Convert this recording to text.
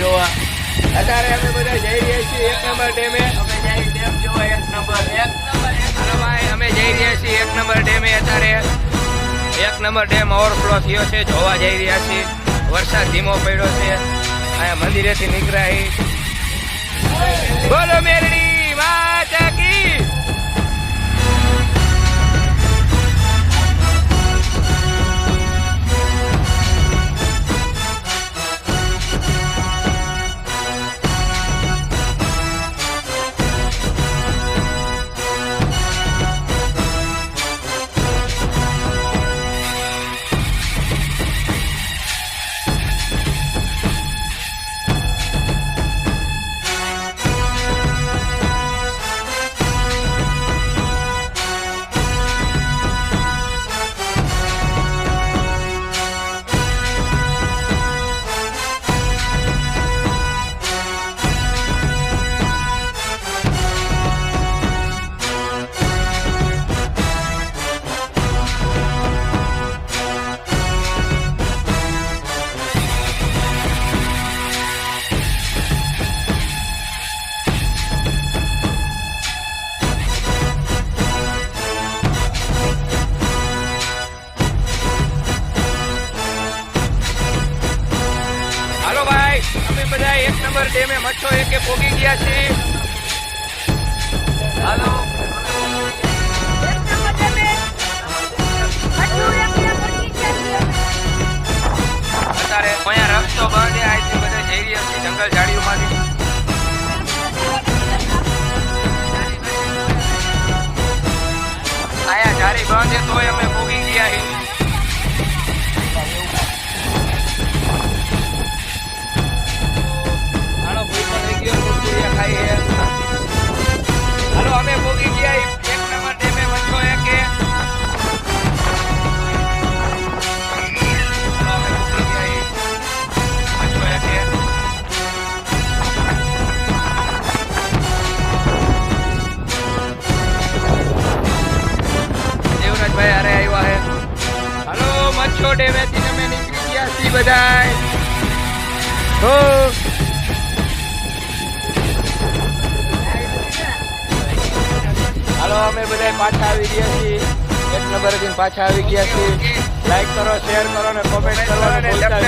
જોવા. અત્યારે અમે બધા જઈ રહ્યા છીએ એક નંબર ડેમે. અમે જઈ ડેમ જોવા એક નંબર. એક અમે જઈ રહ્યા છીએ એક નંબર ડેમે. અત્યારે એક નંબર ડેમ ઓવરફ્લો થયો છે. જોવા જઈ રહ્યા છીએ. વરસાદ ધીમો પડ્યો છે. અહીંયા મંદિરેથી નીકળ્યા. બોલો મેરડી માતા બધા એક નંબર ડેમે મચ્છો એકે ભોગી ગયા છે. હાલો. અત્યારે અહીંયા રસ્તો બંધ છે બધા જઈ રહ્યા છે જંગલ ઝાડીઓમાંથી. આયા જારી બંધ છે તોય અમે ભોગી ગયા છીએ. મચ્છો ડેમેથી અમે નીકળી ગયા છીએ બધાય. હો. હાલો, અમે બધા પાછા આવી ગયા છીએ. એક નંબર પાછા આવી ગયા છીએ. લાઈક કરો શેર કરો ને કોમેન્ટ કરો બોલતા